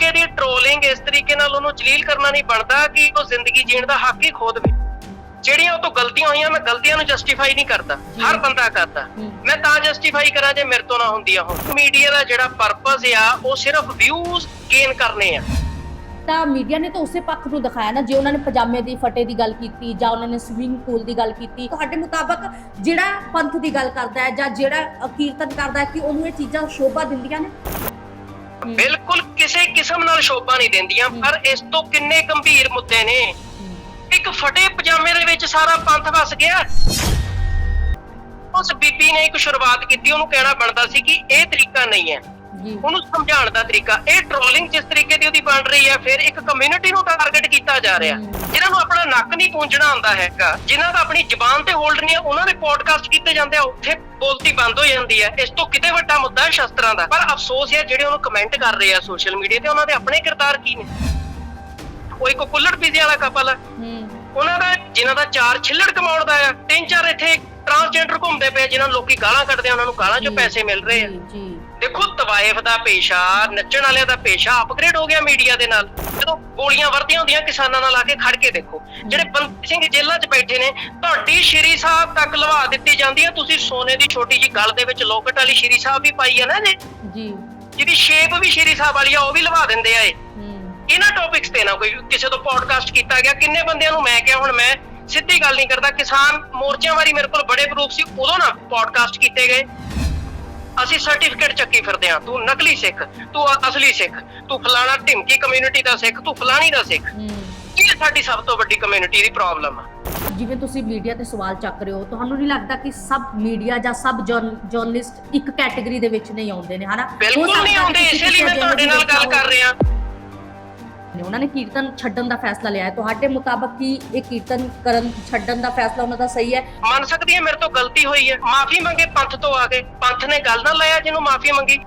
ਤਰੀਕੇ ਦੀ ਟ੍ਰੋਲਿੰਗ ਇਸ ਤਰੀਕੇ ਨਾਲ ਉਹਨੂੰ ਜਲੀਲ ਕਰਨਾ ਨਹੀਂ ਬਣਦਾ ਕਿ ਉਹ ਜ਼ਿੰਦਗੀ ਜੀਣ ਦਾ ਹੱਕ ਹੀ ਖੋ ਦੇਵੇ ਜਿਹੜੀਆਂ ਉਹ ਤੋਂ ਗਲਤੀਆਂ ਹੋਈਆਂ ਮੈਂ ਗਲਤੀਆਂ ਨੂੰ ਜਸਟੀਫਾਈ ਨਹੀਂ ਕਰਦਾ। ਹਰ ਬੰਦਾ ਕਰਦਾ। ਮੈਂ ਤਾਂ ਜਸਟੀਫਾਈ ਕਰਾਂ ਜੇ ਮੇਰੇ ਤੋਂ ਨਾ ਹੁੰਦੀਆਂ ਹੋਣ ਮੀਡੀਆ ਦਾ ਜਿਹੜਾ ਪਰਪਸ ਆ ਉਹ ਸਿਰਫ ਵਿਊਜ਼ ਗੇਨ ਕਰਨੇ ਆ ਤਾਂ ਮੀਡੀਆ ਨੇ ਤਾਂ ਉਸੇ ਪੱਖ ਨੂੰ ਦਿਖਾਇਆ ਨਾ ਜੇ ਉਹਨਾਂ ਨੇ ਪਜਾਮੇ ਦੀ ਫਟੇ ਦੀ ਗੱਲ ਕੀਤੀ ਜਾਂ ਉਹਨਾਂ ਨੇ ਸਵਿਮਿੰਗ ਪੂਲ ਦੀ ਗੱਲ ਕੀਤੀ ਤੁਹਾਡੇ ਮੁਤਾਬਕ ਜਿਹੜਾ ਪੰਥ ਦੀ ਗੱਲ ਕਰਦਾ ਹੈ ਜਾਂ ਜਿਹੜਾ ਕੀਰਤਨ ਕਰਦਾ ਹੈ ਕਿ ਉਹਨੂੰ ਇਹ ਚੀਜ਼ਾਂ ਸ਼ੋਭਾ ਦਿੰਦੀਆਂ ਨੇ। ਬਿਲਕੁਲ ਕਿਸੇ ਕਿਸਮ ਨਾਲ ਸ਼ੋਭਾ ਨਹੀਂ ਦਿੰਦੀਆਂ। ਪਰ ਇਸ ਤੋਂ ਕਿੰਨੇ ਗੰਭੀਰ ਮੁੱਦੇ ਨੇ। ਇੱਕ ਫਟੇ ਪਜਾਮੇ ਦੇ ਵਿੱਚ ਸਾਰਾ ਪੰਥ ਵਸ ਗਿਆ। ਉਸ ਬੀਬੀ ਨੇ ਇੱਕ ਸ਼ੁਰੂਆਤ ਕੀਤੀ ਉਹਨੂੰ ਕਹਿਣਾ ਬਣਦਾ ਸੀ ਕਿ ਇਹ ਤਰੀਕਾ ਨਹੀਂ ਹੈ। ਜੀ। ਉਹਨੂੰ ਸਮਝਾਉਣ ਦਾ ਤਰੀਕਾ। ਇਹ ਟ੍ਰੋਲਿੰਗ ਜਿਸ ਤਰੀਕੇ ਦੀ ਉਹਦੀ ਬਣ ਰਹੀ ਹੈ ਫਿਰ ਇੱਕ ਕਮਿਊਨਿਟੀ ਨੂੰ ਟਾਰਗੇਟ ਕੀਤਾ ਜਾ ਰਿਹਾ। ਜਿਨ੍ਹਾਂ ਨੂੰ ਆਪਣਾ ਨੱਕ ਨਹੀਂ ਪੂੰਝਣਾ ਆਉਂਦਾ ਹੈਗਾ ਜਿਨ੍ਹਾਂ ਦਾ ਆਪਣੀ ਜ਼ੁਬਾਨ ਤੇ ਹੋਲਡ ਨਹੀਂ ਹੈ ਉਹਨਾਂ ਦੇ ਪੋਡਕਾਸਟ ਕੀਤੇ ਜਾਂਦੇ ਆ ਉੱਥੇ ਬੋਲਤੀ ਬੰਦ ਹੋ ਜਾਂਦੀ ਹੈ। ਇਸ ਤੋਂ ਕਿਤੇ ਵੱਡਾ ਮੁੱਦਾ ਹੈ ਸ਼ਸਤਰਾਂ ਦਾ। ਪਰ ਅਫਸੋਸ ਹੈ ਜਿਹੜੇ ਉਹਨੂੰ ਕਮੈਂਟ ਕਰ ਰਹੇ ਆ ਸੋਸ਼ਲ ਮੀਡੀਆ ਤੇ ਉਹਨਾਂ ਦੇ ਆਪਣੇ ਕਿਰਦਾਰ ਕੀ ਨੇ? ਉਹ ਇੱਕ ਕੁੱਲੜ ਪੀਜ਼ੇ ਵਾਲਾ ਕਪਲ ਹੈ ਹੂੰ। ਉਹਨਾਂ ਦਾ ਜਿਨ੍ਹਾਂ ਦਾ ਚਾਰ ਛਿੱਲੜ ਕਮਾਉਣ ਦਾ ਆ ਤਿੰਨ ਚਾਰ ਇੱਥੇ ਟਰਾਂਸਜੈਂਡਰ ਘੁੰਮਦੇ ਪਏ ਜਿਨ੍ਹਾਂ ਨੂੰ ਲੋਕੀ ਗਾਲਾਂ ਕੱਢਦੇ ਆ ਉਹਨਾਂ ਨੂੰ ਗਾਲਾਂ 'ਚੋਂ ਪੈਸੇ ਮਿਲ ਰਹੇ ਆ। ਜੀ ਦੇਖੋ ਤਵਾਇਫ ਦਾ ਪੇਸ਼ਾ ਨੱਚਣ ਵਾਲਿਆਂ ਦਾ ਪੇਸ਼ਾ ਅਪਗ੍ਰੇਡ ਹੋ ਗਿਆ ਮੀਡੀਆ ਦੇ ਨਾਲ। ਜਦੋਂ ਗੋਲੀਆਂ ਵਰਦੀਆਂ ਹੁੰਦੀਆਂ ਕਿਸਾਨਾਂ ਨਾਲ ਆ ਕੇ ਖੜ ਕੇ ਦੇਖੋ। ਜਿਹੜੇ ਬੰਦ ਸਿੰਘ ਜੇਲ੍ਹਾਂ 'ਚ ਬੈਠੇ ਨੇ ਤੁਹਾਡੀ ਸ਼੍ਰੀ ਸਾਹਿਬ ਤੱਕ ਲਵਾ ਦਿੱਤੀ ਜਾਂਦੀ ਹੈ ਤੁਸੀਂ ਸੋਨੇ ਦੀ ਛੋਟੀ ਜੀ ਗਲ ਦੇ ਵਿੱਚ ਲੋਕਟ ਵਾਲੀ ਸ਼੍ਰੀ ਸਾਹਿਬ ਵੀ ਪਾਈ ਹੈ ਨਾ ਜੀ ਜੀ। ਜਿਹਦੀ ਸ਼ੇਪ ਵੀ ਸ਼੍ਰੀ ਸਾਹਿਬ ਵਾਲੀ ਆ ਉਹ ਵੀ ਲਵਾ ਦਿੰਦੇ ਆ ਇਹ। ਇਹਨਾਂ ਟੌਪਿਕਸ ਤੇ ਨਾ ਕੋਈ ਕਿਸੇ ਤੋਂ ਪੋਡਕਾਸਟ ਕੀਤਾ ਗਿਆ। ਕਿੰਨੇ ਬੰਦਿਆਂ ਨੂੰ ਮੈਂ ਕਿਹਾ ਹੁਣ ਮੈਂ ਸਿੱਧੀ ਗੱਲ ਨਹੀਂ ਕਰਦਾ। ਕਿਸਾਨ ਮੋਰਚਿਆਂ ਵਾਰੀ ਮੇਰੇ ਕੋਲ ਬੜੇ ਪ੍ਰੂਫ ਸੀ ਉਦੋਂ ਨਾ ਪੋਡਕਾਸਟ ਕੀਤੇ ਗਏ। ਅਸੀਂ ਸਰਟੀਫਿਕੇਟ ਚੱਕੀ ਫਿਰਦੇ ਆ ਤੂੰ ਨਕਲੀ ਸਿੱਖ ਤੂੰ ਅਸਲੀ ਸਿੱਖ ਤੂੰ ਫਲਾਣਾ ਢਿਮਕੀ ਕਮਿਊਨਿਟੀ ਦਾ ਸਿੱਖ ਤੂੰ ਫਲਾਣੀ ਦਾ ਸਿੱਖ। ਇਹ ਸਾਡੀ ਸਭ ਤੋਂ ਵੱਡੀ ਕਮਿਊਨਿਟੀ ਦੀ ਪ੍ਰੋਬਲਮ ਆ। ਜਿਵੇਂ ਤੁਸੀਂ ਮੀਡੀਆ ਤੇ ਸਵਾਲ ਚੱਕ ਰਹੇ ਹੋ ਤੁਹਾਨੂੰ ਨਹੀਂ ਲੱਗਦਾ ਕਿ ਸਭ ਮੀਡੀਆ ਜਾਂ ਸਭ ਜਰਨਲਿਸਟ ਇੱਕ ਕੈਟਾਗਰੀ ਦੇ ਵਿੱਚ ਨਹੀਂ ਆਉਂਦੇ ਨੇ ਹਨਾ? ਬਿਲਕੁਲ ਨਹੀਂ ਆਉਂਦੇ ਇਸੇ ਲਈ ਮੈਂ ਤੁਹਾਡੇ ਨਾਲ ਗੱਲ ਕਰ ਰਿਹਾ। ਨੇ। ਉਹਨਾਂ ਨੇ ਕੀਰਤਨ ਛੱਡਣ ਦਾ ਫੈਸਲਾ ਲਿਆ ਹੈ। ਤੁਹਾਡੇ ਮੁਤਾਬਕ ਕੀ ਇਹ ਕੀਰਤਨ ਕਰਨ ਛੱਡਣ ਦਾ ਫੈਸਲਾ ਉਹਨਾਂ ਦਾ ਸਹੀ ਹੈ? ਮੰਨ ਸਕਦੀ ਹੈ ਮੇਰੇ ਤੋਂ ਗਲਤੀ ਹੋਈ ਹੈ। ਮਾਫੀ ਮੰਗੇ ਪੰਥ ਤੋਂ ਆ ਕੇ। ਪੰਥ ਨੇ ਗੱਲ ਨਾ ਲਾਇਆ ਜਿਹਨੂੰ ਮਾਫੀ ਮੰਗੀ।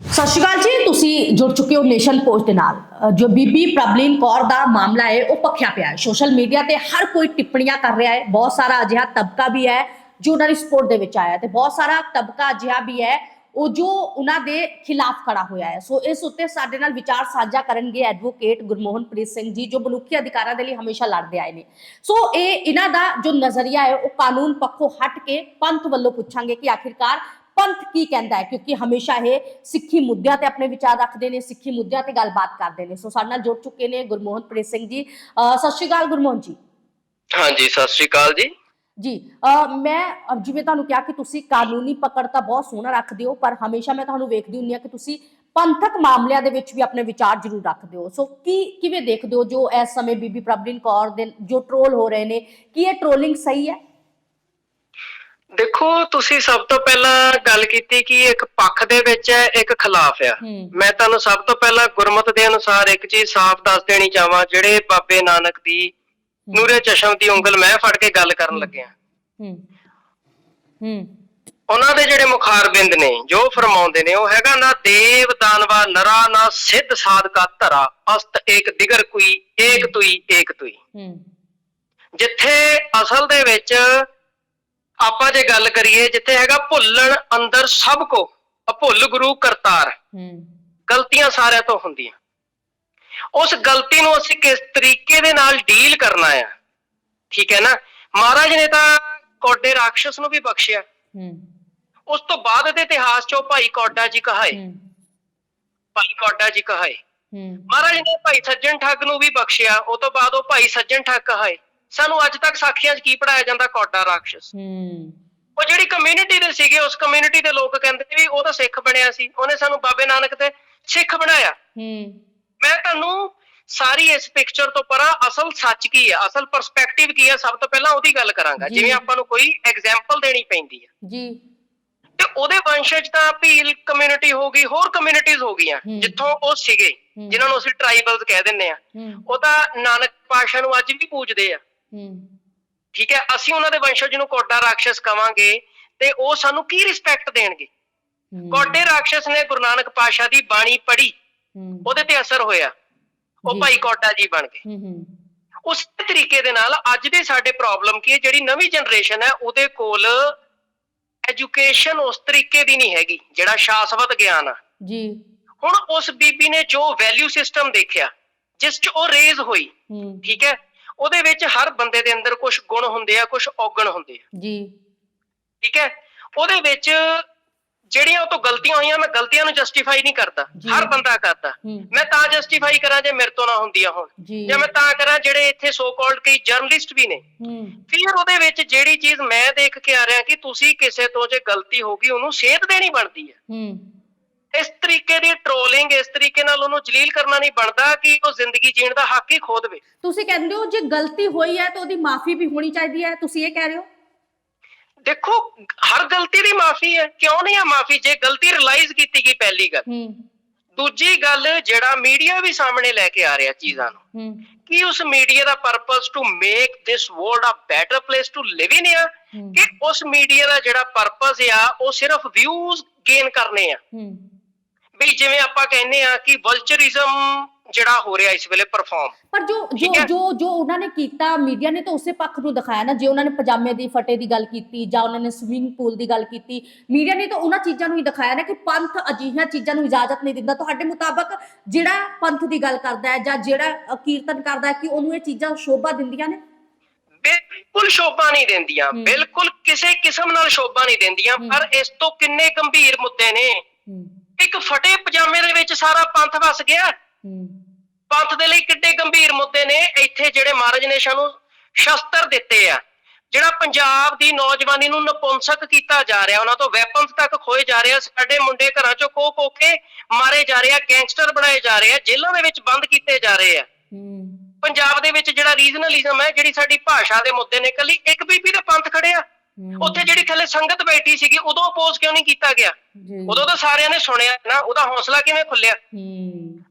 ਸਤਿ ਸ਼੍ਰੀ ਅਕਾਲ ਜੀ ਤੁਸੀਂ ਜੁੜ ਚੁੱਕੇ ਹੋ ਨੇਸ਼ਨ ਪੋਸਟ ਦੇ ਨਾਲ। ਜੋ ਬੀਬੀ ਪ੍ਰਬਲੀਨ ਕੌਰ ਦਾ ਮਾਮਲਾ ਹੈ ਉਹ ਪੱਖਿਆ ਪਿਆ ਹੈ। ਸੋਸ਼ਲ ਮੀਡੀਆ ਤੇ ਹਰ ਕੋਈ ਟਿੱਪਣੀਆਂ ਕਰ ਰਿਹਾ ਹੈ। ਬਹੁਤ ਸਾਰਾ ਅਜਿਹਾ ਤਬਕਾ ਵੀ ਹੈ ਜੋ ਉਹਨਾਂ ਦੀ ਸਪੋਰਟ ਦੇ ਵਿੱਚ ਆਇਆ ਤੇ ਬਹੁਤ ਸਾਰਾ ਤਬਕਾ ਅਜਿਹਾ ਵੀ ਹੈ ਉਹ ਜੋ ਉਹਨਾਂ ਦੇ ਖਿਲਾਫ ਖੜਾ ਹੋਇਆ ਹੈ। ਸੋ ਇਸ ਉੱਤੇ ਸਾਡੇ ਨਾਲ ਵਿਚਾਰ ਸਾਂਝਾ ਕਰਨਗੇ ਐਡਵੋਕੇਟ ਗੁਰਮੋਹਨਪ੍ਰੀਤ ਸਿੰਘ ਜੀ, ਜੋ ਮਨੁੱਖੀ ਅਧਿਕਾਰਾਂ ਦੇ ਲਈ ਹਮੇਸ਼ਾ ਲੜਦੇ ਆਏ ਨੇ। ਸੋ ਇਹ ਇਹਨਾਂ ਦਾ ਜੋ ਨਜ਼ਰੀਆ ਹੈ, ਉਹ ਕਾਨੂੰਨ ਪੱਖੋਂ ਹਟ ਕੇ ਪੰਥ ਵੱਲੋਂ ਪੁੱਛਾਂਗੇ ਕਿ ਆਖਿਰਕਾਰ ਪੰਥ ਕੀ ਕਹਿੰਦਾ ਹੈ, ਕਿਉਂਕਿ ਹਮੇਸ਼ਾ ਇਹ ਸਿੱਖੀ ਮੁੱਦਿਆਂ ਤੇ ਆਪਣੇ ਵਿਚਾਰ ਰੱਖਦੇ ਨੇ, ਸਿੱਖੀ ਮੁੱਦਿਆਂ ਤੇ ਗੱਲਬਾਤ ਕਰਦੇ ਨੇ। ਸੋ ਸਾਡੇ ਨਾਲ ਜੁੜ ਚੁੱਕੇ ਨੇ ਗੁਰਮੋਹਨਪ੍ਰੀਤ ਸਿੰਘ ਜੀ। ਸਤਿ ਸ਼੍ਰੀ ਅਕਾਲ ਗੁਰਮੋਹਨ ਜੀ। ਹਾਂਜੀ, ਸਤਿ ਸ਼੍ਰੀ ਅਕਾਲ ਜੀ। ਜੀ ਮੈਂ ਜਿਵੇਂ ਤੁਹਾਨੂੰ ਕਿਹਾ ਕਿ ਤੁਸੀਂ ਕਾਨੂੰਨੀ ਪਕੜ ਤਾਂ ਬਹੁਤ ਸੋਹਣਾ ਰੱਖਦੇ ਹੋ ਪਰ ਹਮੇਸ਼ਾ ਮੈਂ ਤੁਹਾਨੂੰ ਵੇਖਦੀ ਹੁੰਦੀ ਹਾਂ ਕਿ ਤੁਸੀਂ ਪੰਥਕ ਮਾਮਲਿਆਂ ਦੇ ਵਿੱਚ ਵੀ ਆਪਣੇ ਵਿਚਾਰ ਜ਼ਰੂਰ ਰੱਖਦੇ ਹੋ। ਸੋ ਕੀ ਕਿਵੇਂ ਦੇਖਦੇ ਹੋ ਜੋ ਇਸ ਸਮੇਂ ਬੀਬੀ ਪ੍ਰਬਲੀਨ ਕੌਰ ਦੇ ਜੋ ਟ੍ਰੋਲ ਹੋ ਰਹੇ ਨੇ ਕੀ ਇਹ ਟ੍ਰੋਲਿੰਗ ਸਹੀ ਹੈ? ਦੇਖੋ ਤੁਸੀਂ ਸਭ ਤੋਂ ਪਹਿਲਾਂ ਗੱਲ ਕੀਤੀ ਕਿ ਇੱਕ ਪੱਖ ਦੇ ਵਿੱਚ ਹੈ ਇੱਕ ਖਿਲਾਫ ਆ। ਮੈਂ ਤੁਹਾਨੂੰ ਸਭ ਤੋਂ ਪਹਿਲਾਂ ਗੁਰਮਤ ਦੇ ਅਨੁਸਾਰ ਇੱਕ ਚੀਜ਼ ਸਾਫ਼ ਦੱਸ ਦੇਣੀ ਚਾਹਾਂ ਜਿਹੜੇ ਬਾਬੇ ਨਾਨਕ ਦੀ ਨੂਰੇ ਚਸ਼ਮ ਦੀ ਉਂਗਲ ਮੈਂ ਫੜ ਕੇ ਗੱਲ ਕਰਨ ਲੱਗਿਆ। ਹੂੰ। ਹੂੰ। ਉਹਨਾਂ ਦੇ ਜਿਹੜੇ ਮੁਖਾਰਬਿੰਦ ਨੇ ਜੋ ਫਰਮਾਉਂਦੇ ਨੇ ਉਹ ਹੈਗਾ ਨਾ ਦੇਵ ਦਾਨਵਾ ਨਰਾ ਨਾ ਸਿੱਧ ਸਾਧਕਾ ਧਰਾ ਅਸਤ ਏਕ ਦਿਗਰ ਕੋਈ ਏਕ ਤੁਈ ਏਕ ਤੁਈ। ਹੂੰ। ਜਿੱਥੇ ਅਸਲ ਦੇ ਵਿੱਚ ਆਪਾਂ ਜੇ ਗੱਲ ਕਰੀਏ ਜਿੱਥੇ ਹੈਗਾ ਭੁੱਲਣ ਅੰਦਰ ਸਭ ਕੋ ਅਭੁੱਲ ਗੁਰੂ ਕਰਤਾਰ। ਹੂੰ। ਗਲਤੀਆਂ ਸਾਰਿਆਂ ਤੋਂ ਹੁੰਦੀਆਂ। ਉਸ ਗਲਤੀ ਨੂੰ ਅਸੀਂ ਕਿਸ ਤਰੀਕੇ ਦੇ ਨਾਲ ਡੀਲ ਕਰਨਾ ਆ? ਠੀਕ ਹੈ ਨਾ? ਮਹਾਰਾਜ ਨੇ ਤਾਂ ਕੋਡੇ ਰਾਖਸ਼ ਨੂੰ ਵੀ ਬਖਸ਼ਿਆ। ਹੂੰ। ਉਸ ਤੋਂ ਬਾਅਦ ਦੇ ਇਤਿਹਾਸ ਚੋਂ ਭਾਈ ਕੋਡਾ ਜੀ ਕਹਾਏ। ਭਾਈ ਕੋਡਾ ਜੀ ਕਹਾਏ। ਹੂੰ। ਮਹਾਰਾਜ ਨੇ ਭਾਈ ਸੱਜਣ ਠੱਗ ਨੂੰ ਵੀ ਬਖਸ਼ਿਆ। ਉਹ ਤੋਂ ਬਾਅਦ ਉਹ ਭਾਈ ਸੱਜਣ ਠੱਗ ਕਹਾਏ। ਸਾਨੂੰ ਅੱਜ ਤੱਕ ਸਾਖੀਆਂ 'ਚ ਕੀ ਪੜਾਇਆ ਜਾਂਦਾ ਕੋਡਾ ਰਾਖਸ਼ ਹੂੰ। ਉਹ ਜਿਹੜੀ ਕਮਿਊਨਿਟੀ ਦੇ ਸੀਗੇ ਉਸ ਕਮਿਊਨਿਟੀ ਦੇ ਲੋਕ ਕਹਿੰਦੇ ਵੀ ਉਹ ਤਾਂ ਸਿੱਖ ਬਣਿਆ ਸੀ। ਉਹਨੇ ਸਾਨੂੰ ਬਾਬੇ ਨਾਨਕ ਤੇ ਸਿੱਖ ਬਣਾਇਆ। ਹੂੰ। ਮੈਂ ਤੁਹਾਨੂੰ ਸਾਰੀ ਇਸ ਪਿਕਚਰ ਤੋਂ ਪਰਾਂ ਅਸਲ ਸੱਚ ਕੀ ਹੈ ਅਸਲ ਪਰਸਪੈਕਟਿਵ ਕੀ ਹੈ ਸਭ ਤੋਂ ਪਹਿਲਾਂ ਉਹਦੀ ਗੱਲ ਕਰਾਂਗਾ। ਜਿਵੇਂ ਆਪਾਂ ਨੂੰ ਕੋਈ ਐਗਜ਼ਾਮਪਲ ਦੇਣੀ ਪੈਂਦੀ ਹੈ ਜੀ। ਤੇ ਉਹਦੇ ਵੰਸ਼ਜ ਤਾਂ ਭੀਲ ਕਮਿਊਨਿਟੀ ਹੋ ਗਈ ਹੋਰ ਕਮਿਊਨਿਟੀਜ਼ ਹੋ ਗਈਆਂ। ਜਿੱਥੋਂ ਉਹ ਸੀਗੇ। ਜਿਨ੍ਹਾਂ ਨੂੰ ਅਸੀਂ ਟ੍ਰਾਈਬਲਸ ਕਹਿ ਦਿੰਨੇ ਆ। ਉਹ ਤਾਂ ਨਾਨਕ ਪਾਸ਼ਾ ਨੂੰ ਅੱਜ ਵੀ ਪੂਜਦੇ ਆ। ਠੀਕ ਹੈ ਅਸੀਂ ਉਹਨਾਂ ਦੇ ਵੰਸ਼ਜ ਨੂੰ ਕੋਟਾ ਰਾਖਸ਼ ਕਵਾਂਗੇ ਤੇ ਉਹ ਸਾਨੂੰ ਕੀ ਰਿਸਪੈਕਟ ਦੇਣਗੇ? ਕੋਟੇ ਰਾਖਸ਼ ਨੇ ਗੁਰੂ ਨਾਨਕ ਪਾਸ਼ਾ ਦੀ ਬਾਣੀ ਪੜ੍ਹੀ। ਉਹਦੇ ਤੇ ਅਸਰ ਹੋਇਆ। ਉਹ। ਭਾਈ ਕੋਟਾ ਜੀ ਬਣ ਗਏ। ਉਸੇ ਤਰੀਕੇ ਦੇ ਨਾਲ ਅੱਜ ਦੇ ਸਾਡੇ ਪ੍ਰੋਬਲਮ ਕੀ ਹੈ ਜਿਹੜੀ ਨਵੀਂ ਜਨਰੇਸ਼ਨ ਹੈ ਉਹਦੇ ਕੋਲ ਐਜੂਕੇਸ਼ਨ ਉਸ ਤਰੀਕੇ ਦੀ ਨਹੀਂ ਹੈਗੀ ਜਿਹੜਾ ਸ਼ਾਸਵਤ ਗਿਆਨ ਆ। ਜੀ। ਹੁਣ ਉਸ ਬੀਬੀ ਨੇ ਜੋ ਵੈਲਿਊ ਸਿਸਟਮ ਦੇਖਿਆ ਜਿਸ 'ਚ ਉਹ ਰੇਜ਼ ਹੋਈ ਠੀਕ ਹੈ? ਉਹਦੇ ਵਿੱਚ ਹਰ ਬੰਦੇ ਦੇ ਅੰਦਰ ਕੁਝ ਗੁਣ ਹੁੰਦੇ ਆ ਕੁਝ ਔਗਣ ਹੁੰਦੇ ਆ। ਜੀ। ਠੀਕ ਹੈ? ਉਹਦੇ ਵਿੱਚ ਜਿਹੜੀਆਂ ਉਹ ਤੋਂ ਗਲਤੀਆਂ ਹੋਈਆਂ ਮੈਂ ਗਲਤੀਆਂ ਨੂੰ ਜਸਟੀਫਾਈ ਨਹੀਂ ਕਰਦਾ। ਹਰ ਬੰਦਾ ਕਰਦਾ। ਮੈਂ ਤਾਂ ਜਸਟੀਫਾਈ ਕਰਾਂ ਜੇ ਮੇਰੇ ਤੋਂ ਨਾ ਹੁੰਦੀਆਂ ਹੋਣ। ਜੀ। ਮੈਂ ਤਾਂ ਕਰਾਂ ਜਿਹੜੇ ਇੱਥੇ ਸੋ ਕਾਲਡ ਕਈ ਜਰਨਲਿਸਟ ਵੀ ਨੇ। ਫਿਰ ਉਹਦੇ ਵਿੱਚ ਜਿਹੜੀ ਚੀਜ਼ ਮੈਂ ਦੇਖ ਕੇ ਆ ਰਿਹਾ ਕਿ ਤੁਸੀਂ ਕਿਸੇ ਤੋਂ ਜੇ ਗਲਤੀ ਹੋ ਗਈ ਉਹਨੂੰ ਸੇਧ ਦੇਣੀ ਬਣਦੀ ਹੈ। ਇਸ ਤਰੀਕੇ ਦੀ ਟ੍ਰੋਲਿੰਗ ਇਸ ਤਰੀਕੇ ਨਾਲ ਉਹਨੂੰ ਜਲੀਲ ਕਰਨਾ ਨਹੀਂ ਬਣਦਾ ਕਿ ਉਹ ਜ਼ਿੰਦਗੀ ਜੀਣ ਦਾ ਹੱਕ ਹੀ ਖੋ ਦੇਵੇ। ਤੁਸੀਂ ਕਹਿੰਦੇ ਹੋ ਜੇ ਗਲਤੀ ਹੋਈ ਹੈ ਤਾਂ ਉਹਦੀ ਮਾਫੀ ਵੀ ਹੋਣੀ ਚਾਹੀਦੀ ਹੈ ਤੁਸੀਂ ਇਹ ਕਹਿ ਰਹੇ ਹੋ? ਦੇਖੋ ਹਰ ਗਲਤੀ ਦੀ ਮਾਫੀ ਹੈ। ਕਿਉਂ ਨਹੀਂ ਆ ਮਾਫੀ? ਜੇ ਗਲਤੀ ਰਿਅਲਾਈਜ਼ ਕੀਤੀ ਗਈ ਪਹਿਲੀ ਗੱਲ। ਹੂੰ। ਦੂਜੀ ਗੱਲ ਜਿਹੜਾ ਮੀਡੀਆ ਵੀ ਸਾਹਮਣੇ ਲੈ ਕੇ ਆ ਰਿਹਾ ਚੀਜ਼ਾਂ ਨੂੰ ਕਿ ਉਸ media the purpose to make this world a better place to live in ਆ? ਕਿ ਉਸ ਮੀਡੀਆ ਦਾ ਜਿਹੜਾ ਪਰਪਸ ਆ ਉਹ ਸਿਰਫ ਵਿਊਜ਼ ਗੇਨ ਕਰਨੇ ਆ? ਵੀ ਜਿਵੇਂ ਆਪਾਂ ਕਹਿੰਦੇ ਆ ਕਿ ਵਲਚਰਿਜ਼ਮ ਜਿਹੜਾ ਹੋ ਰਿਹਾ ਇਸ ਵੇਲੇ ਪਰਫਾਰਮ ਪਰ ਜੋ ਜੋ। ਜੋ ਜੋ ਉਹਨਾਂ ਨੇ ਕੀਤਾ ਮੀਡੀਆ ਨੇ ਤਾਂ ਉਸੇ ਪੱਖ ਨੂੰ ਦਿਖਾਇਆ ਨਾ ਜੇ ਉਹਨਾਂ ਨੇ ਪਜਾਮੇ ਦੀ ਫਟੇ ਦੀ ਗੱਲ ਕੀਤੀ ਜਾਂ ਉਹਨਾਂ ਨੇ ਸਵਿਮਿੰਗ ਪੂਲ ਦੀ ਗੱਲ ਕੀਤੀ ਮੀਡੀਆ ਨੇ ਤਾਂ ਉਹਨਾਂ ਚੀਜ਼ਾਂ ਨੂੰ ਹੀ ਦਿਖਾਇਆ ਨਾ ਕਿ ਪੰਥ ਅਜਿਹੀਆਂ ਚੀਜ਼ਾਂ ਨੂੰ ਇਜਾਜ਼ਤ ਨਹੀਂ ਦਿੰਦਾ ਤੁਹਾਡੇ ਮੁਤਾਬਕ ਜਿਹੜਾ ਪੰਥ ਦੀ ਗੱਲ ਕਰਦਾ ਹੈ ਜਾਂ ਜਿਹੜਾ ਕੀਰਤਨ ਕਰਦਾ ਹੈ ਕਿ ਉਹਨੂੰ ਇਹ ਚੀਜ਼ਾਂ ਸ਼ੋਭਾ ਦਿੰਦੀਆਂ ਨੇ ਬਿਲਕੁਲ ਸ਼ੋਭਾ ਨਹੀਂ ਦਿੰਦੀਆਂ। ਬਿਲਕੁਲ ਕਿਸੇ ਕਿਸਮ ਨਾਲ ਸ਼ੋਭਾ ਨਹੀਂ ਦਿੰਦੀਆਂ। ਪਰ ਇਸ ਤੋਂ ਕਿੰਨੇ ਗੰਭੀਰ ਮੁੱਦੇ ਨੇ ਇੱਕ ਫਟੇ ਪਜਾਮੇ ਦੇ ਵਿੱਚ ਸਾਰਾ ਪੰਥ ਵਸ ਗਿਆ। ਪੰਥ ਦੇ ਲਈ ਕਿੱਡੇ ਗੰਭੀਰ ਮੁੱਦੇ ਨੇ। ਇੱਥੇ ਜਿਹੜੇ ਮਹਾਰਾਜ ਨੇ ਸਾਨੂੰ ਸ਼ਸਤਰ ਦਿੱਤੇ ਆ ਜਿਹੜਾ ਪੰਜਾਬ ਦੀ ਨੌਜਵਾਨੀ ਨੂੰ ਨਪੁੰਸਕ ਕੀਤਾ ਜਾ ਰਿਹਾ ਉਹਨਾਂ ਤੋਂ ਵੈਪਨਸ ਤੱਕ ਖੋਏ ਜਾ ਰਹੇ ਆ। ਸਾਡੇ ਮੁੰਡੇ ਘਰਾਂ ਚੋਂ ਖੋ ਖੋ ਕੇ ਮਾਰੇ ਜਾ ਰਹੇ ਆ ਗੈਂਗਸਟਰ ਬਣਾਏ ਜਾ ਰਹੇ ਆ ਜੇਲ੍ਹਾਂ ਦੇ ਵਿੱਚ ਬੰਦ ਕੀਤੇ ਜਾ ਰਹੇ ਆ। ਪੰਜਾਬ ਦੇ ਵਿੱਚ ਜਿਹੜਾ ਰੀਜਨਲਿਜ਼ਮ ਹੈ ਜਿਹੜੀ ਸਾਡੀ ਭਾਸ਼ਾ ਦੇ ਮੁੱਦੇ ਨੇ ਕੱਲੀ ਇੱਕ ਬੀਬੀ ਦੇ ਪੰਥ ਖੜਿਆ। ਉੱਥੇ ਜਿਹੜੀ ਥੱਲੇ ਸੰਗਤ ਬੈਠੀ ਸੀਗੀ ਉਦੋਂ ਅਪੋਜ਼ ਕਿਉਂ ਨਹੀਂ ਕੀਤਾ ਗਿਆ? ਉਦੋਂ ਤਾਂ ਸਾਰਿਆਂ ਨੇ ਸੁਣਿਆ ਨਾ ਉਹਦਾ ਹੌਸਲਾ ਕਿਵੇਂ ਖੁੱਲਿਆ?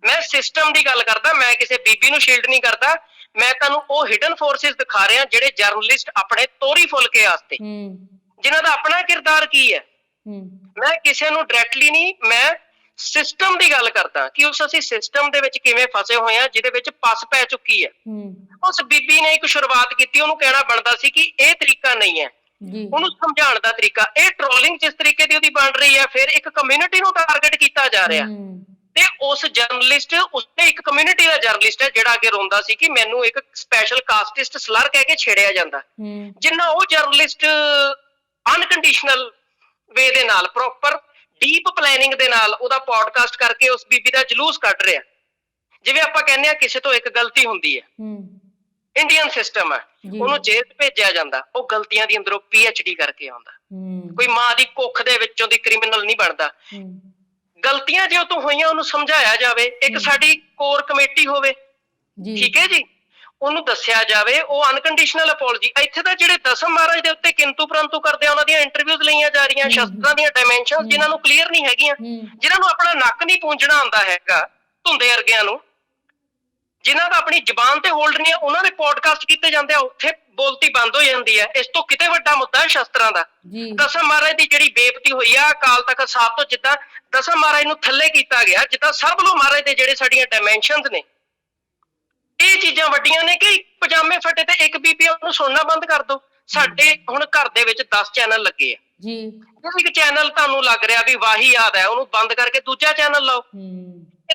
ਮੈਂ ਸਿਸਟਮ ਦੀ ਗੱਲ ਕਰਦਾ ਮੈਂ ਕਿਸੇ ਬੀਬੀ ਨੂੰ ਸ਼ੀਲਡ ਨਹੀਂ ਕਰਦਾ ਮੈਂ ਤੁਹਾਨੂੰ ਉਹ ਹਿਡਨ ਫੋਰਸਿਸ ਦਿਖਾ ਰਿਹਾ ਜਿਹੜੇ ਜਰਨਲਿਸਟ ਆਪਣੇ ਤੋਰੀ ਫੁਲਕੇ ਵਾਸਤੇ ਹੂੰ। ਜਿਨ੍ਹਾਂ ਦਾ ਆਪਣਾ ਕਿਰਦਾਰ ਕੀ ਹੈ? ਮੈਂ ਕਿਸੇ ਨੂੰ ਡਾਇਰੈਕਟਲੀ ਨਹੀਂ ਮੈਂ ਸਿਸਟਮ ਦੀ ਗੱਲ ਕਰਦਾ ਕਿ ਉਸ ਅਸੀਂ ਸਿਸਟਮ ਦੇ ਵਿੱਚ ਕਿਵੇਂ ਫਸੇ ਹੋਏ ਆ ਜਿਹਦੇ ਵਿੱਚ ਪਸ ਪੈ ਚੁੱਕੀ ਹੈ। ਉਸ ਬੀਬੀ ਨੇ ਇੱਕ ਸ਼ੁਰੂਆਤ ਕੀਤੀ ਉਹਨੂੰ ਕਹਿਣਾ ਬਣਦਾ ਸੀ ਕਿ ਇਹ ਤਰੀਕਾ ਨਹੀਂ ਹੈ। ਉਹਨੂੰ ਸਮਝਾਉਣ ਦਾ ਤਰੀਕਾ ਇਹ ਟ੍ਰੋਲਿੰਗ ਜਿਸ ਤਰੀਕੇ ਦੀ ਉਹਦੀ ਬਣ ਰਹੀ ਹੈ ਫਿਰ ਇੱਕ ਕਮਿਊਨਿਟੀ ਨੂੰ ਟਾਰਗੇਟ ਕੀਤਾ ਜਾ ਰਿਹਾ। ਤੇ ਉਸ ਜਰਨਲਿਸਟ ਉਸਨੇ ਇੱਕ ਕਮਿਊਨਿਟੀ ਦਾ ਜਰਨਲਿਸਟ ਹੈ ਜਿਹੜਾ ਅੱਗੇ ਰੋਂਦਾ ਸੀ ਕਿ ਮੈਨੂੰ ਇੱਕ ਸਪੈਸ਼ਲ ਕਾਸਟਿਸਟ ਸਲਰ ਕਹਿ ਕੇ ਛੇੜਿਆ ਜਾਂਦਾ। ਜਿੰਨਾ ਉਹ ਜਰਨਲਿਸਟ ਅਨਕੰਡੀਸ਼ਨਲ ਵੇ ਦੇ ਨਾਲ ਪ੍ਰੋਪਰ ਡੀਪ ਪਲੈਨਿੰਗ ਦੇ ਨਾਲ ਉਹਦਾ ਪੋਡਕਾਸਟ ਕਰਕੇ ਉਸ ਬੀਬੀ ਦਾ ਜਲੂਸ ਕੱਢ ਰਿਹਾ। ਜਿਵੇਂ ਆਪਾਂ ਕਹਿੰਦੇ ਆ ਕਿਸੇ ਤੋਂ ਇੱਕ ਗਲਤੀ ਹੁੰਦੀ ਹੂੰ। ਇੰਡੀਅਨ ਸਿਸਟਮ ਹੈ। ਉਹਨੂੰ ਜੇਲ੍ਹ ਭੇਜਿਆ ਜਾਂਦਾ। ਉਹ ਗਲਤੀਆਂ ਦੀ ਅੰਦਰੋਂ ਡੀ ਕਰਕੇ ਆਉਂਦਾ। ਕੋਈ ਮਾਂ ਦੀ ਕੁੱਖ ਦੇ ਵਿੱਚੋਂ ਦੀ ਕ੍ਰਿਮੀਨਲ ਨਹੀਂ ਬਣਦਾ। ਗਲਤੀਆਂ ਜੇ ਉਹ ਤੋਂ ਹੋਈਆਂ ਉਹਨੂੰ ਸਮਝਾਇਆ ਜਾਵੇ। ਇੱਕ ਸਾਡੀ ਕੋਰ ਕਮੇਟੀ ਹੋਵੇ। ਜੀ। ਠੀਕ ਹੈ ਜੀ? ਉਹਨੂੰ ਦੱਸਿਆ ਜਾਵੇ। ਉਹ ਅਨਕੰਡੀਸ਼ਨਲ ਅਪੋਲੋਜੀ ਇੱਥੇ ਤਾਂ ਜਿਹੜੇ ਦਸਮ ਮਹਾਰਾਜ ਦੇ ਉੱਤੇ ਕਿੰਤੂ ਪ੍ਰੰਤੂ ਕਰਦੇ ਆ ਉਹਨਾਂ ਦੀਆਂ ਇੰਟਰਵਿਊਜ਼ ਲਈਆਂ ਜਾ ਰਹੀਆਂ। ਸ਼ਸਤਰਾਂ ਦੀਆਂ ਡਾਈਮੈਂਸ਼ਨਸ ਜਿਨ੍ਹਾਂ ਨੂੰ ਕਲੀਅਰ ਨਹੀਂ ਹੈਗੀਆਂ। ਜਿਨ੍ਹਾਂ ਨੂੰ ਆਪਣਾ ਨੱਕ ਨਹੀਂ ਪੂੰਝਣਾ ਆਉਂਦਾ ਹੈਗਾ ਧੁੰਦੇ ਵਰਗਿਆਂ ਨੂੰ। ਜਿਨ੍ਹਾਂ ਦਾ ਆਪਣੀ ਜ਼ੁਬਾਨ ਤੇ ਹੋਲਡ ਨਹੀਂ ਆ ਉਹਨਾਂ ਦੇ ਪੋਡਕਾਸਟ ਕੀਤੇ ਜਾਂਦੇ ਆ ਉੱਥੇ ਬੋਲਤੀ ਬੰਦ ਹੋ ਜਾਂਦੀ ਹੈ ਇਸ ਤੋਂ ਕਿਤੇ ਵੱਡਾ ਮੁੱਦਾ ਹੈ ਸ਼ਸਤਰਾਂ ਦਾ। ਦਸਮ ਮਹਾਰਾਜ ਦੀ ਜਿਹੜੀ ਬੇਪਤੀ ਹੋਈ ਆ ਅਕਾਲ ਤਖਤ ਸਾਹਿਬ ਤੋਂ ਜਿੱਦਾਂ ਦਸਮ ਮਹਾਰਾਜ ਨੂੰ ਥੱਲੇ ਕੀਤਾ ਗਿਆ ਜਿੱਦਾਂ ਸਰਬਲੋ ਮਹਾਰਾਜ ਦੇ ਜਿਹੜੇ ਸਾਡੀਆਂ ਡਾਈਮੈਂਸ਼ਨਸ ਨੇ ਇਹ ਚੀਜ਼ਾਂ ਵੱਡੀਆਂ ਨੇ ਕਿ ਪਜਾਮੇ ਫਟੇ ਤੇ ਇੱਕ ਬੀਬੀ ਉਹਨੂੰ ਸੁਣਨਾ ਬੰਦ ਕਰ ਦੋ। ਸਾਡੇ ਹੁਣ ਘਰ ਦੇ ਵਿੱਚ 10 ਚੈਨਲ ਲੱਗੇ ਆ। ਜੀ। ਜੇ ਇੱਕ ਚੈਨਲ ਤੁਹਾਨੂੰ ਲੱਗ ਰਿਹਾ ਵੀ ਵਾਹੀ ਯਾਦ ਹੈ ਉਹਨੂੰ ਬੰਦ ਕਰਕੇ ਦੂਜਾ ਚੈਨਲ ਲਾਓ।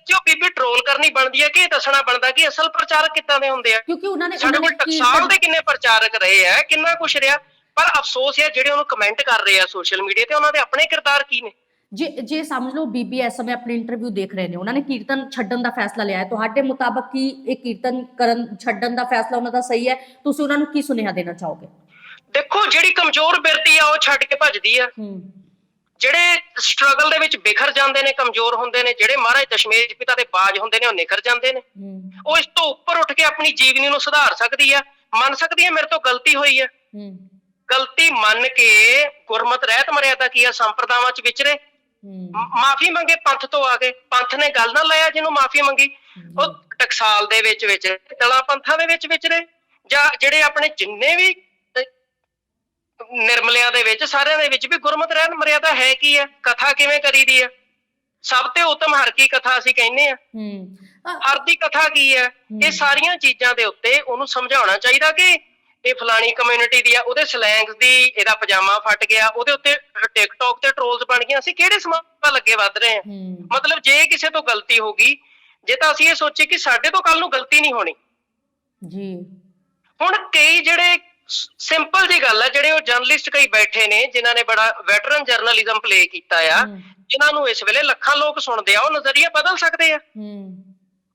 ਇੱਥੇ ਉਹ ਬੀਬੀ ਟਰੋਲ ਕਰਨੀ ਬਣਦੀ ਹੈ ਕਿ ਇਹ ਦੱਸਣਾ ਬਣਦਾ ਕਿ ਅਸਲ ਪ੍ਰਚਾਰਕ ਕਿੱਦਾਂ ਦੇ ਹੁੰਦੇ ਆ? ਕਿਉਂਕਿ ਉਹਨਾਂ ਨੇ ਸਾਡੇ ਕੋਲ ਟਕਸਾਲ ਦੇ ਕਿੰਨੇ ਪ੍ਰਚਾਰਕ ਰਹੇ ਆ ਕਿੰਨਾ ਕੁਛ ਰਿਹਾ ਪਰ ਅਫਸੋਸ ਹੈ ਜਿਹੜੇ ਉਹਨੂੰ ਕਮੈਂਟ ਕਰ ਰਹੇ ਆ ਸੋਸ਼ਲ ਮੀਡੀਆ ਤੇ ਉਹਨਾਂ ਦੇ ਆਪਣੇ ਕਿਰਦਾਰ ਕੀ ਨੇ? ਜੇ ਜੇ ਸਮਝ ਲਓ ਬੀਬੀ ਇਸ ਸਮੇਂ ਆਪਣੀ ਇੰਟਰਵਿਊ ਦੇਖ ਰਹੇ ਨੇ ਉਹਨਾਂ ਨੇ ਕੀਰਤਨ ਛੱਡਣ ਦਾ ਫੈਸਲਾ ਲਿਆ ਹੈ। ਤੁਹਾਡੇ ਮੁਤਾਬਕ ਕੀ ਇਹ ਕੀਰਤਨ ਕਰਨ ਛੱਡਣ ਦਾ ਫੈਸਲਾ ਉਹਨਾਂ ਦਾ ਸਹੀ ਹੈ? ਤੁਸੀਂ ਉਹਨਾਂ ਨੂੰ ਕੀ ਸੁਨੇਹਾ ਦੇਣਾ ਚਾਹੋਗੇ? ਦੇਖੋ ਜਿਹੜੀ ਕਮਜ਼ੋਰ ਬਿਰਤੀ ਆ ਉਹ ਛੱਡ ਕੇ ਭੱਜਦੀ ਆ। ਹੂੰ। ਜਿਹੜੇ ਸਟਰਗਲ ਦੇ ਵਿੱਚ ਬਿਖਰ ਜਾਂਦੇ ਨੇ ਕਮਜ਼ੋਰ ਹੁੰਦੇ ਨੇ ਜਿਹੜੇ ਮਹਾਰਾਜ ਦਸ਼ਮੇਸ਼ ਪਿਤਾ ਦੇ ਬਾਜ ਹੁੰਦੇ ਨੇ ਉਹ ਨਿਖਰ ਜਾਂਦੇ ਨੇ। ਉਹ ਇਸ ਤੋਂ ਉੱਪਰ ਉੱਠ ਕੇ ਆਪਣੀ ਜੀਵਨੀ ਨੂੰ ਸੁਧਾਰ ਸਕਦੀ ਆ ਮੰਨ ਸਕਦੀ ਆ ਮੇਰੇ ਤੋਂ ਗਲਤੀ ਹੋਈ ਆ। ਗਲਤੀ ਮੰਨ ਕੇ ਗੁਰਮਤ ਰਹਿਤ ਮਰਿਆਦਾ ਕੀ ਆ ਸੰਪਰਦਾਵਾਂ ਚ ਵਿਚਰੇ। ਮਾਫੀ ਮੰਗੇ ਪੰਥ ਤੋਂ ਆ ਕੇ ਪੰਥ ਨੇ ਗੱਲ ਨਾ ਲਾਇਆ ਜਿਹਨੂੰ ਮਾਫੀ ਮੰਗੀ। ਉਹ ਟਕਸਾਲ ਦੇ ਵਿੱਚ ਵਿੱਚ ਦਲਾ ਪੰਥਾਂ ਦੇ ਵਿੱਚ ਵਿਚਰੇ। ਜਾਂ ਜਿਹੜੇ ਆਪਣੇ ਜਿੰਨੇ ਵੀ ਨਿਰਮਲਿਆਂ ਦੇ ਵਿੱਚ ਸਾਰਿਆਂ ਦੇ ਵਿੱਚ ਵੀ ਗੁਰਮਤ ਰਹਿਤ ਮਰਿਆਦਾ ਹੈ ਕੀ ਆ? ਕਥਾ ਕਿਵੇਂ ਕਰੀਦੀ ਆ? ਸਭ ਤੇ ਉਤਮ ਹਰ ਕੀ ਕਥਾ ਅਸੀਂ ਕਹਿੰਦੇ ਆ। ਹੂੰ। ਹਰ ਦੀ ਕਥਾ ਕੀ ਹੈ। ਇਹ ਸਾਰੀਆਂ ਚੀਜ਼ਾਂ ਦੇ ਉੱਤੇ ਉਹਨੂੰ ਸਮਝਾਉਣਾ ਚਾਹੀਦਾ ਕਿ ਇਹ ਫਲਾਣੀ ਕਮਿਊਨਿਟੀ ਦੀ ਆ ਉਹਦੇ ਸਲੈਂਗਸ ਦੀ ਇਹਦਾ ਪਜਾਮਾ ਫਟ ਗਿਆ ਉਹਦੇ ਉੱਤੇ ਟਿਕਟੌਕ ਤੇ ਟ੍ਰੋਲਸ ਬਣ ਗਈਆਂ ਅਸੀਂ ਕਿਹੜੇ ਸਮਾਂ ਲੱਗੇ ਵੱਧ ਰਹੇ ਹੂੰ। ਮਤਲਬ ਜੇ ਕਿਸੇ ਤੋਂ ਗਲਤੀ ਹੋ ਗਈ ਜੇ ਤਾਂ ਅਸੀਂ ਇਹ ਸੋਚੇ ਕਿ ਸਾਡੇ ਤੋਂ ਕੱਲ ਨੂੰ ਗਲਤੀ ਨਹੀਂ ਹੋਣੀ। ਜੀ। ਹੁਣ ਕਈ ਜਿਹੜੇ ਸਿੰਪਲ ਜੀ ਗੱਲ ਹੈ ਜਿਹੜੇ ਉਹ ਜਰਨਲਿਸਟ ਕਈ ਬੈਠੇ ਨੇ ਜਿਨ੍ਹਾਂ ਨੇ ਬੜਾ ਵੈਟਰਨ ਜਰਨਲਿਜ਼ਮ ਪਲੇ ਕੀਤਾ ਆ ਜਿਨ੍ਹਾਂ ਨੂੰ ਇਸ ਵੇਲੇ ਲੱਖਾਂ ਲੋਕ ਸੁਣਦੇ ਆ ਉਹ ਨਜ਼ਰੀਆ ਬਦਲ ਸਕਦੇ ਆ। ਹੂੰ।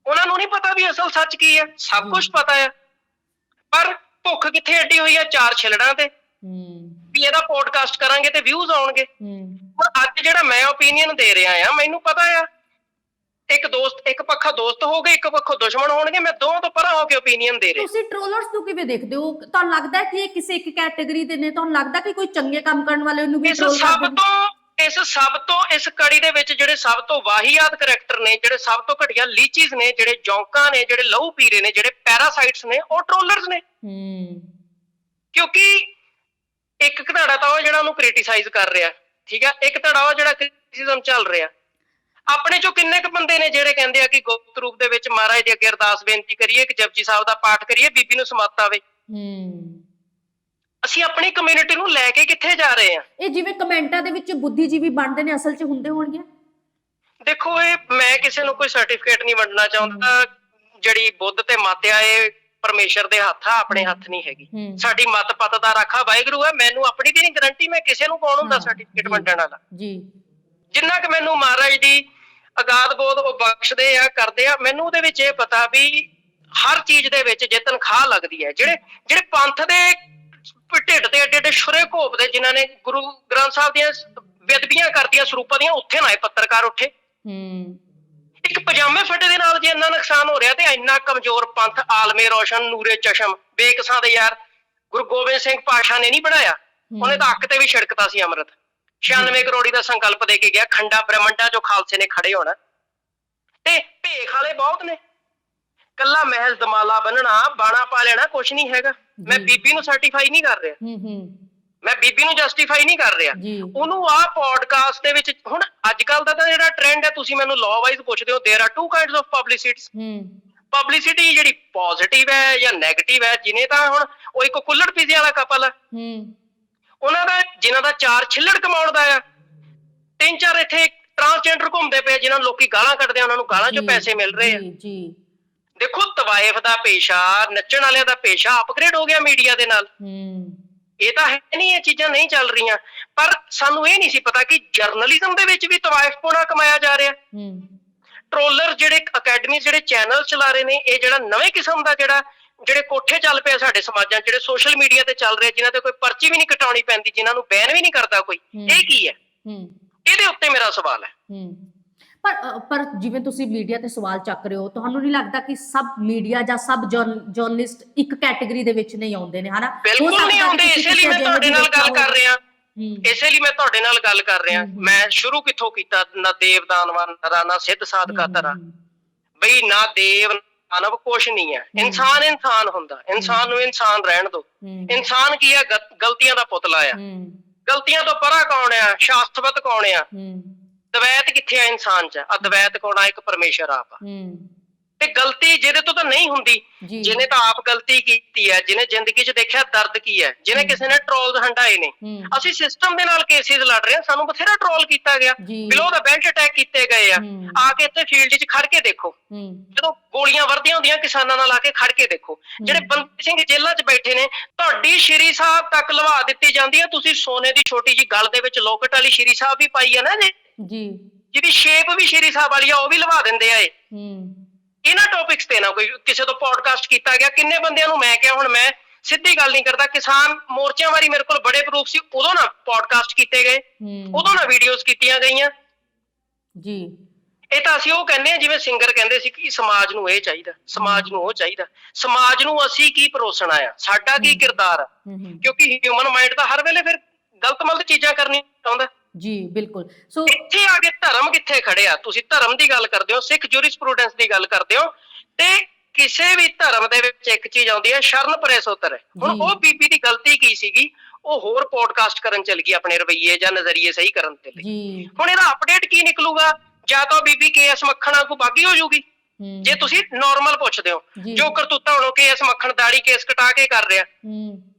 ਉਹਨਾਂ ਨੂੰ ਨਹੀਂ ਪਤਾ ਵੀ ਅਸਲ ਸੱਚ ਕੀ ਹੈ ਸਭ ਕੁਝ ਪਤਾ ਆ। ਪਰ ਭੁੱਖ ਕਿੱਥੇ ਅੱਡੀ ਹੋਈ ਆ ਚਾਰ ਛਿਲੜਾਂ ਤੇ? ਹੂੰ। ਵੀ ਇਹਦਾ ਪੋਡਕਾਸਟ ਕਰਾਂਗੇ ਤੇ ਵਿਊਜ਼ ਆਉਣਗੇ। ਹੂੰ। ਹੁਣ ਅੱਜ ਜਿਹੜਾ ਮੈਂ ਓਪੀਨੀਅਨ ਦੇ ਰਿਹਾ ਆ ਮੈਨੂੰ ਪਤਾ ਆ ਇੱਕ ਦੋਸਤ ਇੱਕ ਪੱਖਾ ਦੋਸਤ ਹੋਗੇ ਇੱਕ ਪੱਖੋਂ ਦੁਸ਼ਮਣ ਹੋਣਗੇ ਮੈਂ ਦੋਵਾਂ ਤੋਂ ਪਰਾਂ ਹੋ ਕੇ ਓਪੀਨੀਅਨ ਦੇ ਰਿਹਾ। ਤੁਸੀਂ ਟ੍ਰੋਲਰਸ ਨੂੰ ਕਿਵੇਂ ਦੇਖਦੇ ਹੋ? ਤੁਹਾਨੂੰ ਲੱਗਦਾ ਹੈ ਕਿ ਇਹ ਕਿਸੇ ਇੱਕ ਕੈਟਾਗਰੀ ਦੇ ਨੇ? ਤੁਹਾਨੂੰ ਲੱਗਦਾ ਕਿ ਕੋਈ ਚੰਗੇ ਕੰਮ ਕਰਨ ਵਾਲੇ ਨੂੰ ਵੀ ਇਸ ਟ੍ਰੋਲ ਸਭ ਕਰਦੇ ਨੇ? ਤੋਂ ਇਸ ਸਭ ਤੋਂ ਇਸ ਕੜੀ ਦੇ ਵਿੱਚ ਜਿਹੜੇ ਸਭ ਤੋਂ ਵਾਹੀਆਤ ਕਰੈਕਟਰ ਨੇ ਜਿਹੜੇ ਸਭ ਤੋਂ ਘਟੀਆ ਲੀਚੀਜ਼ ਨੇ ਜਿਹੜੇ ਜੌਂਕਾਂ ਨੇ ਜਿਹੜੇ ਲਹੂ ਪੀਰੇ ਨੇ ਜਿਹੜੇ ਪੈਰਾਸਾਈਟਸ ਨੇ ਉਹ ਟ੍ਰੋਲਰਸ ਨੇ। ਹੂੰ। ਕਿਉਂਕਿ ਇੱਕ ਘੜਾੜਾ ਤਾਂ ਉਹ ਜਿਹੜਾ ਉਹਨੂੰ ਕ੍ਰਿਟਿਸਾਈਜ਼ ਕਰ ਰਿਹਾ। ਠੀਕ ਹੈ? ਇੱਕ ਧੜਾ ਉਹ ਜਿਹੜਾ ਕ੍ਰਿਟਿਸਿਜ਼ਮ ਚੱਲ ਰਿਹਾ। ਆਪਣੇ ਚੋਂ ਕਿੰਨੇ ਕੁ ਬੰਦੇ ਨੇ ਜਿਹੜੇ ਕਹਿੰਦੇ ਆ ਕਿ ਗੁਪਤ ਰੂਪ ਦੇ ਵਿੱਚ ਮਹਾਰਾਜ ਦੇ ਅੱਗੇ ਅਰਦਾਸ ਬੇਨਤੀ ਕਰੀਏ ਕਿ ਜਪਜੀ ਸਾਹਿਬ ਦਾ ਪਾਠ ਕਰੀਏ ਬੀਬੀ ਨੂੰ ਸਮਾਤ ਆਵੇ। ਹੂੰ। ਅਸੀਂ ਆਪਣੀ ਕਮਿਊਨਿਟੀ ਨੂੰ ਲੈ ਕੇ ਕਿੱਥੇ ਜਾ ਰਹੇ ਹਾਂ ਇਹ ਜਿਵੇਂ ਕਮੈਂਟਾਂ ਦੇ ਵਿੱਚ ਬੁੱਧੀਜੀਵੀ ਬਣਦੇ ਨੇ ਅਸਲ 'ਚ ਹੁੰਦੇ ਹੋਣਗੇ ਦੇਖੋ ਇਹ ਮੈਂ ਕਿਸੇ ਨੂੰ ਕੋਈ ਸਰਟੀਫਿਕੇਟ ਨਹੀਂ ਵੰਡਣਾ ਚਾਹੁੰਦਾ। ਜਿਹੜੀ ਬੁੱਧ ਤੇ ਮਾਤਿਆ ਇਹ ਪਰਮੇਸ਼ਰ ਦੇ ਹੱਥ ਆ ਆਪਣੇ ਹੱਥ ਨਹੀਂ ਹੈਗੀ। ਸਾਡੀ ਮਤ ਪਤ ਦਾ ਰਾਖਾ ਵਾਹਿਗੁਰੂ ਹੈ ਮੈਨੂੰ ਆਪਣੀ ਦੀ ਨਹੀਂ ਗਰੰਟੀ ਮੈਂ ਕਿਸੇ ਨੂੰ ਕੌਣ ਹੁੰਦਾ ਸਰਟੀਫਿਕੇਟ। ਵੰਡਣ ਵਾਲਾ? ਜੀ। ਜਿੰਨਾ ਕਿ ਮੈਨੂੰ ਮਹਾਰਾਜ ਦੀ ਅਗਾਧ ਬੋਧ ਉਹ ਬਖਸ਼ਦੇ ਆ ਕਰਦੇ ਆ। ਮੈਨੂੰ ਉਹਦੇ ਵਿੱਚ ਇਹ ਪਤਾ ਵੀ ਹਰ ਚੀਜ਼ ਦੇ ਵਿੱਚ ਜੇ ਤਨਖਾਹ ਲੱਗਦੀ ਹੈ ਜਿਹੜੇ ਜਿਹੜੇ ਪੰਥ ਦੇ ਢਿੱਡ ਤੇ ਏਡੇ ਏਡੇ ਸ਼ੁਰੇ ਘੋਪ ਦੇ ਜਿਨ੍ਹਾਂ ਨੇ ਗੁਰੂ ਗ੍ਰੰਥ ਸਾਹਿਬ ਦੀਆਂ ਬੇਦਬੀਆਂ ਕਰਤੀਆਂ ਸਰੂਪਾਂ ਦੀਆਂ ਉੱਥੇ ਨਾ ਇਹ ਪੱਤਰਕਾਰ ਉੱਠੇ। ਹੂੰ। ਇੱਕ ਪਜਾਮੇ ਫੱਟੇ ਦੇ ਨਾਲ ਜੇ ਇੰਨਾ ਨੁਕਸਾਨ ਹੋ ਰਿਹਾ ਤੇ ਇੰਨਾ ਕਮਜ਼ੋਰ ਪੰਥ ਆਲਮੇ ਰੋਸ਼ਨ ਨੂਰੇ ਚਸ਼ਮ ਬੇਕਸਾਂ ਦੇ ਯਾਰ ਗੁਰੂ ਗੋਬਿੰਦ ਸਿੰਘ ਪਾਸ਼ਾ ਨੇ ਨਹੀਂ ਬਣਾਇਆ। ਉਹਨੇ ਤਾਂ ਅੱਖ ਤੇ ਵੀ ਛਿੜਕਤਾ ਸੀ ਅੰਮ੍ਰਿਤ। 96 ਕਰੋੜੀ ਦਾ ਸੰਕਲਪ ਦੇ ਕੇ ਗਿਆ ਖੰਡਾ ਬ੍ਰਹਮੰਡਾ ਜੋ ਖਾਲਸੇ ਨੇ ਖੜੇ ਹੋਣਾ। ਤੇ ਭੇਖ ਵਾਲੇ ਬਹੁਤ ਨੇ। ਕੱਲਾ ਮਹਿਜ਼ ਦਮਾਲਾ ਬੰਨਣਾ ਬਾਣਾ ਪਾ ਲੈਣਾ ਕੁਝ ਨਹੀਂ ਹੈਗਾ। ਮੈਂ ਬੀਬੀ ਨੂੰ ਸਰਟੀਫਾਈ ਨਹੀਂ ਕਰ ਰਿਹਾ। ਮੈਂ ਬੀਬੀ ਨੂੰ ਜਸਟੀਫਾਈ ਨਹੀਂ ਕਰ ਰਿਹਾ। ਉਹਨੂੰ ਆਹ ਪੋਡਕਾਸਟ ਦੇ ਵਿੱਚ ਹੁਣ ਅੱਜ ਕੱਲ ਦਾ ਤਾਂ ਜਿਹੜਾ ਟ੍ਰੈਂਡ ਹੈ ਤੁਸੀਂ ਮੈਨੂੰ ਲਾਅ ਵਾਈਜ਼ ਪੁੱਛਦੇ ਹੋ there are two kinds of publicities publicity ਜਿਹੜੀ ਪੋਜ਼ਿਟਿਵ ਹੈ ਜਾਂ ਨੈਗੇਟਿਵ ਹੈ ਜਿਨੇ ਤਾਂ ਹੁਣ ਉਹ ਇੱਕ ਕੁੱਲੜ ਪੀਜ਼ੇ ਵਾਲਾ ਕਪਲ ਹੂੰ। ਉਹਨਾਂ ਦਾ ਜਿਨ੍ਹਾਂ ਦਾ ਚਾਰ ਛਿੱਲੜ ਕਮਾਉਣ ਦਾ ਆ। ਤਿੰਨ ਚਾਰ ਇੱਥੇ ਟ੍ਰਾਂਸਜੈਂਡਰ ਘੁੰਮਦੇ ਪਏ ਜਿਨ੍ਹਾਂ ਨੂੰ ਲੋਕੀ ਗਾਲਾਂ ਕੱਢਦੇ ਆ ਉਹਨਾਂ ਨੂੰ ਗਾਲਾਂ 'ਚੋਂ ਪੈਸੇ ਮਿਲ ਰਹੇ ਆ। ਜੀ ਜੀ। ਦੇਖੋ ਤਵਾਇਫ ਦਾ ਪੇਸ਼ਾ ਨੱਚਣ ਵਾਲਿਆਂ ਦਾ ਪੇਸ਼ਾ ਅਪਗ੍ਰੇਡ ਹੋ ਗਿਆ ਮੀਡੀਆ ਦੇ ਨਾਲ। ਹੂੰ। ਇਹ ਤਾਂ ਹੈ ਨਹੀਂ ਇਹ ਚੀਜ਼ਾਂ ਨਹੀਂ ਚੱਲ ਰਹੀਆਂ। ਪਰ ਸਾਨੂੰ ਇਹ ਨਹੀਂ ਸੀ ਪਤਾ ਕਿ ਜਰਨਲਿਜ਼ਮ ਦੇ ਵਿੱਚ ਵੀ ਤਵਾਇਫ ਪੋਣਾ ਕਮਾਇਆ ਜਾ ਰਿਹਾ। ਹੂੰ। ਟ੍ਰੋਲਰ ਜਿਹੜੇ ਅਕੈਡਮੀ ਜਿਹੜੇ ਚੈਨਲ ਚਲਾ ਰਹੇ ਨੇ ਇਹ ਜਿਹੜਾ ਨਵੇਂ ਕਿਸਮ ਦਾ ਜਿਹੜਾ ਜਿਹੜੇ ਕੋਠੇ ਚੱਲ ਪਏ ਸਾਡੇ ਸਮਾਜਾਂ ਜਿਹੜੇ ਸੋਸ਼ਲ ਮੀਡੀਆ ਤੇ ਚੱਲ ਰਹੇ ਜਿਨ੍ਹਾਂ ਤੇ ਕੋਈ ਪਰਚੀ ਵੀ ਨਹੀਂ ਕਟਾਉਣੀ ਪੈਂਦੀ ਜਿਨ੍ਹਾਂ ਨੂੰ ਬੈਨ ਵੀ ਨਹੀਂ ਕਰਦਾ ਕੋਈ। ਇਹ ਕੀ ਹੈ? ਇਹਦੇ ਉੱਤੇ ਮੇਰਾ ਸਵਾਲ ਹੈ। ਪਰ ਪਰ ਜਿਵੇਂ ਤੁਸੀਂ ਮੀਡੀਆ ਤੇ ਸਵਾਲ ਚੱਕ ਰਹੇ ਹੋ ਤੁਹਾਨੂੰ ਨਹੀਂ ਲੱਗਦਾ ਕਿ ਸਭ ਮੀਡੀਆ ਜਾਂ ਸਭ ਜਰਨਲਿਸਟ ਇੱਕ ਕੈਟਾਗਰੀ ਦੇ ਵਿੱਚ ਨਹੀਂ ਆਉਂਦੇ ਨੇ ਹਨਾ? ਬਿਲਕੁਲ ਨਹੀਂ ਆਉਂਦੇ ਇਸੇ ਲਈ ਮੈਂ ਤੁਹਾਡੇ ਨਾਲ ਗੱਲ ਕਰ ਰਿਹਾ। ਇਸੇ ਲਈ ਮੈਂ ਤੁਹਾਡੇ ਨਾਲ ਗੱਲ ਕਰ ਰਿਹਾ। ਮੈਂ ਸ਼ੁਰੂ ਕਿੱਥੋਂ ਕੀਤਾ? ਨਾ ਦੇਵ ਦਾਨਵਾਨ ਤਰਾ ਨਾ ਸਿੱਧ ਸਾਧਕਾ ਤਰਾ ਬਈ ਨਾ ਦੇਵ ਮਾਨਵ ਕੁਛ ਨਹੀਂ ਹੈ। ਇਨਸਾਨ ਇਨਸਾਨ ਹੁੰਦਾ। ਇਨਸਾਨ ਨੂੰ ਇਨਸਾਨ ਰਹਿਣ ਦਿਓ ਹੂੰ, ਇਨਸਾਨ ਕੀ ਹੈ? ਗਲਤੀਆਂ ਦਾ ਪੁਤਲਾ ਆ। ਗਲਤੀਆਂ ਤੋਂ ਪਰਾਂ ਕੌਣ ਆ? ਸ਼ਾਸਤਵਤ ਕੌਣ ਆ? ਦਵੈਤ ਕਿੱਥੇ ਆ ਇਨਸਾਨ 'ਚ? ਅਦਵੈਤ ਕੌਣ ਆ? ਇੱਕ ਪਰਮੇਸ਼ਰ ਆਪ ਆ। ਤੇ ਗਲਤੀ ਜਿਹਦੇ ਤੋਂ ਤਾਂ ਨਹੀਂ ਹੁੰਦੀ। ਜਿਹਨੇ ਤਾਂ ਆਪ ਗਲਤੀ ਕੀਤੀ ਹੈ ਜਿਹਨੇ ਜ਼ਿੰਦਗੀ 'ਚ ਦੇਖਿਆ ਦਰਦ ਕੀ ਹੈ ਜਿਹਨੇ। ਕਿਸੇ ਨੇ ਟ੍ਰੋਲਸ ਹੰਡਾਏ ਨੇ। ਅਸੀਂ ਸਿਸਟਮ ਦੇ ਨਾਲ ਕੇਸਿਸ ਲੜ ਰਹੇ ਹਾਂ ਸਾਨੂੰ ਬਥੇਰਾ ਟ੍ਰੋਲ ਕੀਤਾ ਗਿਆ। ਬਿਲੋ ਦਾ ਬੈਲਟ ਅਟੈਕ ਕੀਤੇ ਗਏ ਆ। ਆ ਕੇ ਇੱਥੇ ਫੀਲਡ 'ਚ ਖੜ ਕੇ ਦੇਖੋ। ਜਦੋਂ ਗੋਲੀਆਂ ਵਰਦੀਆਂ ਹੁੰਦੀਆਂ ਕਿਸਾਨਾਂ ਨਾਲ ਆ ਕੇ ਖੜ ਕੇ ਦੇਖੋ। ਜਿਹੜੇ ਬੰਦੀ ਸਿੰਘ ਜੇਲ੍ਹਾਂ 'ਚ ਬੈਠੇ ਨੇ ਤੁਹਾਡੀ ਸ਼੍ਰੀ ਸਾਹਿਬ ਤੱਕ ਲਵਾ ਦਿੱਤੀ ਜਾਂਦੀ ਹੈ ਤੁਸੀਂ ਸੋਨੇ ਦੀ ਛੋਟੀ ਜੀ ਗਲ ਦੇ ਵਿੱਚ ਲੋਕਟ ਵਾਲੀ ਸ਼੍ਰੀ ਸਾਹਿਬ ਵੀ ਪਾਈ ਹੈ ਨਾ ਜੀ ਜੀ। ਜਿਹਦੀ ਸ਼ੇਪ ਵੀ ਸ਼੍ਰੀ ਸਾਹਿਬ ਵਾਲੀ ਆ ਉਹ ਵੀ ਲਵਾ ਦਿੰਦੇ ਆ ਇਹ। ਹੂੰ। ਇਹਨਾਂ ਟੌਪਿਕਸ ਤੇ ਨਾ ਕੋਈ ਕਿਸੇ ਤੋਂ ਪੋਡਕਾਸਟ ਕੀਤਾ ਗਿਆ। ਕਿੰਨੇ ਬੰਦਿਆਂ ਨੂੰ ਮੈਂ ਕਿਹਾ ਹੁਣ ਮੈਂ ਸਿੱਧੀ ਗੱਲ ਨਹੀਂ ਕਰਦਾ। ਕਿਸਾਨ ਮੋਰਚਿਆਂ ਵਾਰੀ ਮੇਰੇ ਕੋਲ ਬੜੇ ਪ੍ਰੂਫ ਸੀ ਉਦੋਂ ਨਾ ਪੋਡਕਾਸਟ ਕੀਤੇ ਗਏ। ਉਦੋਂ ਨਾ ਵੀਡੀਓਜ਼ ਕੀਤੀਆਂ ਗਈਆਂ। ਜੀ। ਇਹ ਤਾਂ ਅਸੀਂ ਉਹ ਕਹਿੰਦੇ ਆ ਜਿਵੇਂ ਸਿੰਗਰ ਕਹਿੰਦੇ ਸੀ ਕਿ ਸਮਾਜ ਨੂੰ ਇਹ ਚਾਹੀਦਾ ਸਮਾਜ ਨੂੰ ਉਹ ਚਾਹੀਦਾ। ਸਮਾਜ ਨੂੰ ਅਸੀਂ ਕੀ ਪਰੋਸਣਾ ਆ ਸਾਡਾ ਕੀ। ਕਿਰਦਾਰ ਆ? ਕਿਉਂਕਿ ਹਿਊਮਨ ਮਾਈਂਡ ਤਾਂ ਹਰ ਵੇਲੇ ਫਿਰ ਗਲਤ ਮਲਤ ਚੀਜ਼ਾਂ ਕਰਨੀ ਚਾਹੁੰਦਾ। ਜੀ ਬਿਲਕੁਲ। ਸੋ ਇੱਥੇ ਆ ਕੇ ਧਰਮ ਕਿੱਥੇ ਖੜਿਆ ਤੁਸੀਂ ਧਰਮ ਦੀ ਗੱਲ ਕਰਦੇ ਹੋ ਸਿੱਖ ਜੂਰਿਸਪ੍ਰੂਡੈਂਸ ਦੀ ਗੱਲ ਕਰਦੇ ਹੋ ਤੇ ਕਿਸੇ ਵੀ ਧਰਮ ਦੇ ਵਿੱਚ ਇੱਕ ਚੀਜ਼ ਆਉਂਦੀ ਹੈ ਸ਼ਰਨ ਪਰੇ ਸੋਤਰ ਹੁਣ। ਉਹ ਬੀਬੀ ਦੀ ਗਲਤੀ ਕੀ ਸੀਗੀ? ਉਹ ਹੋਰ ਪੋਡਕਾਸਟ ਕਰਨ ਚਲ ਗਈ ਆਪਣੇ ਰਵਈਏ ਜਾਂ ਨਜ਼ਰੀਏ ਸਹੀ ਕਰਨ ਦੇ ਲਈ। ਹੁਣ ਇਹਦਾ ਅਪਡੇਟ ਕੀ ਨਿਕਲੂਗਾ? ਜਾਂ ਤਾਂ ਬੀਬੀ ਕੇਐਸ ਮੱਖਣਾ ਕੋ ਬਾਗੀ ਹੋ ਜੂਗੀ ਜੇ ਤੁਸੀਂ ਨਾਰਮਲ ਪੁੱਛਦੇ ਹੋ ਜੀ। ਕਰਤੂਤਾ ਹੁਣ ਕੇਸ ਮੱਖਣ ਦਾੜੀ ਕੇਸ ਕਟਾ ਕੇ ਕਰ ਰਿਹਾ।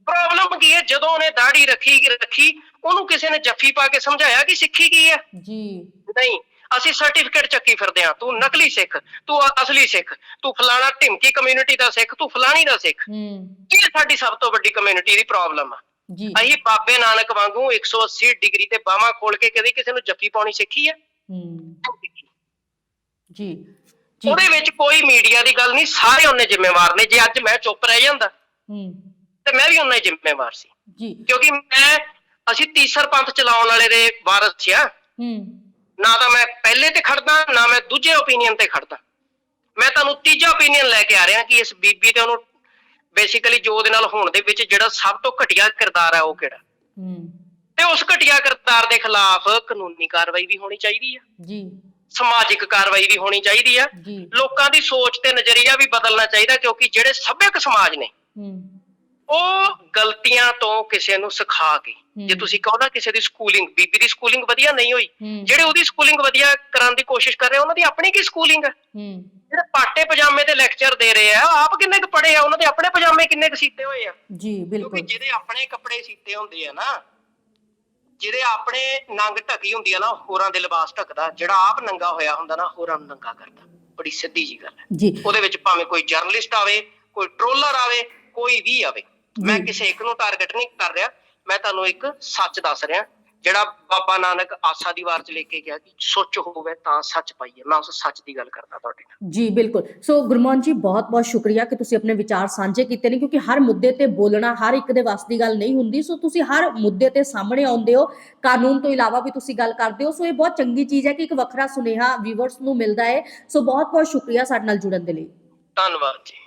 ਪ੍ਰੋਬਲਮ ਕੀ ਹੈ? ਜਦੋਂ ਉਹਨੇ ਦਾੜੀ ਰੱਖੀ ਰੱਖੀ ਉਹਨੂੰ ਕਿਸੇ ਨੇ ਜੱਫੀ ਪਾ ਕੇ ਸਮਝਾਇਆ ਕਿ ਸਿੱਖੀ ਕੀ ਹੈ? ਜੀ। ਨਹੀਂ ਅਸੀਂ ਸਰਟੀਫਿਕੇਟ ਚੱਕੀ ਫਿਰਦੇ ਆ ਤੂੰ ਨਕਲੀ ਸਿੱਖ ਤੂੰ ਅਸਲੀ ਸਿੱਖ ਤੂੰ ਫਲਾਣਾ ਢਿਮਕੀ ਕਮਿਊਨਿਟੀ ਦਾ ਸਿੱਖ ਤੂੰ ਫਲਾਣੀ ਦਾ ਸਿੱਖ। ਹੂੰ। ਇਹ ਸਾਡੀ ਸਭ ਤੋਂ ਵੱਡੀ ਕਮਿਊਨਿਟੀ ਦੀ ਪ੍ਰੋਬਲਮ ਆ। ਜੀ। ਅਸੀਂ ਬਾਬੇ ਨਾਨਕ ਵਾਂਗੂ 180 ਡਿਗਰੀ ਤੇ ਬਾਹਾਂ ਖੋਲ ਕੇ ਕਦੇ ਕਿਸੇ ਨੂੰ ਜੱਫੀ ਪਾਉਣੀ ਸਿੱਖੀ ਹੂੰ। ਜੀ। ਜੀ। ਉਹਦੇ ਵਿੱਚ ਕੋਈ ਮੀਡੀਆ ਦੀ ਗੱਲ ਨਹੀਂ ਸਾਰੇ ਉਹਨੇ ਜ਼ਿੰਮੇਵਾਰ ਨੇ। ਜੇ ਅੱਜ ਮੈਂ ਚੁੱਪ ਰਹਿ ਜਾਂਦਾ ਹੂੰ। ਤੇ ਮੈਂ ਵੀ ਉਹਨਾਂ ਹੀ ਜ਼ਿੰਮੇਵਾਰ ਸੀ। ਜੀ। ਕਿਉਂਕਿ ਮੈਂ ਅਸੀਂ ਤੀਸਰ ਪੰਥ ਚਲਾਉਣ ਵਾਲੇ ਦੇ ਵਾਰਸ ਆ ਹੂੰ। ਨਾ ਤਾਂ ਮੈਂ ਪਹਿਲੇ ਤੇ ਖੜਦਾ ਨਾ ਮੈਂ ਦੂਜੇ ਓਪੀਨੀਅਨ ਤੇ ਖੜਦਾ। ਮੈਂ ਤੁਹਾਨੂੰ ਤੀਜਾ ਓਪੀਨੀਅਨ ਲੈ ਕੇ ਆ ਰਿਹਾ ਕਿ ਇਸ ਬੀਬੀ ਤੇ ਉਹਨੂੰ ਬੇਸਿਕਲੀ ਜੋ ਉਹਦੇ ਨਾਲ ਹੋਣ ਦੇ ਵਿੱਚ ਜਿਹੜਾ ਸਭ ਤੋਂ ਘਟੀਆ ਕਿਰਦਾਰ ਹੈ ਉਹ ਕਿਹੜਾ? ਹੂੰ। ਤੇ ਉਸ ਘਟੀਆ ਕਿਰਦਾਰ ਦੇ ਖਿਲਾਫ ਕਾਨੂੰਨੀ ਕਾਰਵਾਈ ਵੀ ਹੋਣੀ ਚਾਹੀਦੀ ਹੈ ਜੀ। ਸਮਾਜਿਕ ਕਾਰਵਾਈ ਵੀ ਹੋਣੀ ਚਾਹੀਦੀ ਜੀ। ਲੋਕਾਂ ਦੀ ਸੋਚ ਤੇ ਨਜ਼ਰੀਆ ਵੀ ਬਦਲਣਾ ਚਾਹੀਦਾ ਕਿਉਂਕਿ ਜਿਹੜੇ ਸਭਿਅਕ ਸਮਾਜ ਨੇ ਹੂੰ। ਉਹ ਗਲਤੀਆਂ ਤੋਂ ਕਿਸੇ ਨੂੰ ਸਿਖਾ ਕੇ ਜੇ। ਤੁਸੀਂ ਕਹੋ ਨਾ ਕਿਸੇ ਦੀ ਸਕੂਲਿੰਗ ਬੀਬੀ ਦੀ ਸਕੂਲਿੰਗ ਵਧੀਆ ਨਹੀਂ ਹੋਈ ਜਿਹੜੇ ਉਹਦੀ ਸਕੂਲਿੰਗ ਵਧੀਆ ਕਰਾਉਣ ਦੀ ਕੋਸ਼ਿਸ਼ ਕਰ ਰਹੇ ਉਹਨਾਂ ਦੀ ਆਪਣੀ ਕੀ ਸਕੂਲਿੰਗ ਹੈ। ਜਿਹੜੇ ਪਾਟੇ ਪਜਾਮੇ ਤੇ ਲੈਕਚਰ ਦੇ ਰਹੇ ਆ ਆਪ ਕਿੰਨੇ ਕੁ ਪੜੇ ਆ ਉਹਨਾਂ ਦੇ ਆਪਣੇ ਪਜਾਮੇ ਕਿੰਨੇ ਕੁ ਸੀਤੇ ਹੋਏ ਆ? ਜੀ ਕਿਉਂਕਿ ਬਿਲਕੁਲ। ਜਿਹਦੇ ਆਪਣੇ ਕੱਪੜੇ ਸੀਤੇ ਹੁੰਦੇ ਆ ਨਾ ਜਿਹਦੇ ਆਪਣੇ ਨੰਗ ਢਕੀ ਹੁੰਦੀ ਆ ਨਾ ਹੋਰਾਂ ਦੇ ਲਿਬਾਸ ਢਕਦਾ ਜਿਹੜਾ ਆਪ ਨੰਗਾ ਹੋਇਆ ਹੁੰਦਾ ਨਾ ਹੋਰਾਂ ਨੂੰ ਨੰਗਾ ਕਰਦਾ। ਬੜੀ ਸਿੱਧੀ ਜੀ ਗੱਲ ਹੈ। ਜੀ। ਉਹਦੇ ਵਿੱਚ ਭਾਵੇਂ ਕੋਈ ਜਰਨਲਿਸਟ ਆਵੇ ਕੋਈ ਟ੍ਰੋਲਰ ਆਵੇ ਕੋਈ ਵੀ ਆਵੇ ਮੈਂ। ਕਿਸੇ ਇੱਕ ਨੂੰ ਟਾਰਗੇਟ ਨਹੀਂ ਕਰ ਰਿਹਾ। ਮੈਂ ਤੁਹਾਨੂੰ ਇੱਕ ਸੱਚ ਦੱਸ ਰਿਹਾ ਜਿਹੜਾ ਬਾਬਾ ਨਾਨਕ ਆਸਾ ਦੀ ਵਾਰ ਚ ਲੈ ਕੇ ਗਿਆ ਕਿ ਸੋਚ ਹੋਵੇ ਤਾਂ ਸੱਚ ਪਾਈਏ। ਮੈਂ ਉਸ ਸੱਚ ਦੀ ਗੱਲ ਕਰਦਾ ਤੁਹਾਡੇ ਨਾਲ। ਜੀ ਬਿਲਕੁਲ। ਸੋ ਗੁਰਮੋਹਨ ਜੀ ਬਹੁਤ ਬਹੁਤ ਸ਼ੁਕਰੀਆ ਕਿ ਤੁਸੀਂ ਆਪਣੇ ਵਿਚਾਰ ਸਾਂਝੇ ਕੀਤੇ ਨੇ ਕਿਉਂਕਿ ਹਰ ਮੁੱਦੇ ਤੇ ਬੋਲਣਾ ਹਰ ਇੱਕ ਦੇ ਵੱਸ ਦੀ ਗੱਲ ਨਹੀਂ ਹੁੰਦੀ। ਸੋ ਤੁਸੀਂ ਹਰ ਮੁੱਦੇ ਤੇ ਸਾਹਮਣੇ ਆਉਂਦੇ ਹੋ। ਕਾਨੂੰਨ ਤੋਂ ਇਲਾਵਾ ਵੀ ਤੁਸੀਂ ਗੱਲ ਕਰਦੇ ਹੋ। ਸੋ ਇਹ ਬਹੁਤ ਚੰਗੀ ਚੀਜ਼ ਹੈ ਕਿ ਇੱਕ ਵੱਖਰਾ ਸੁਨੇਹਾ ਵੀਵਰਸ ਨੂੰ ਮਿਲਦਾ ਹੈ। ਸੋ ਬਹੁਤ ਬਹੁਤ ਸ਼ੁਕਰੀਆ ਸਾਡੇ ਨਾਲ ਜੁੜਨ ਦੇ ਲਈ। ਧੰਨਵਾਦ ਜੀ।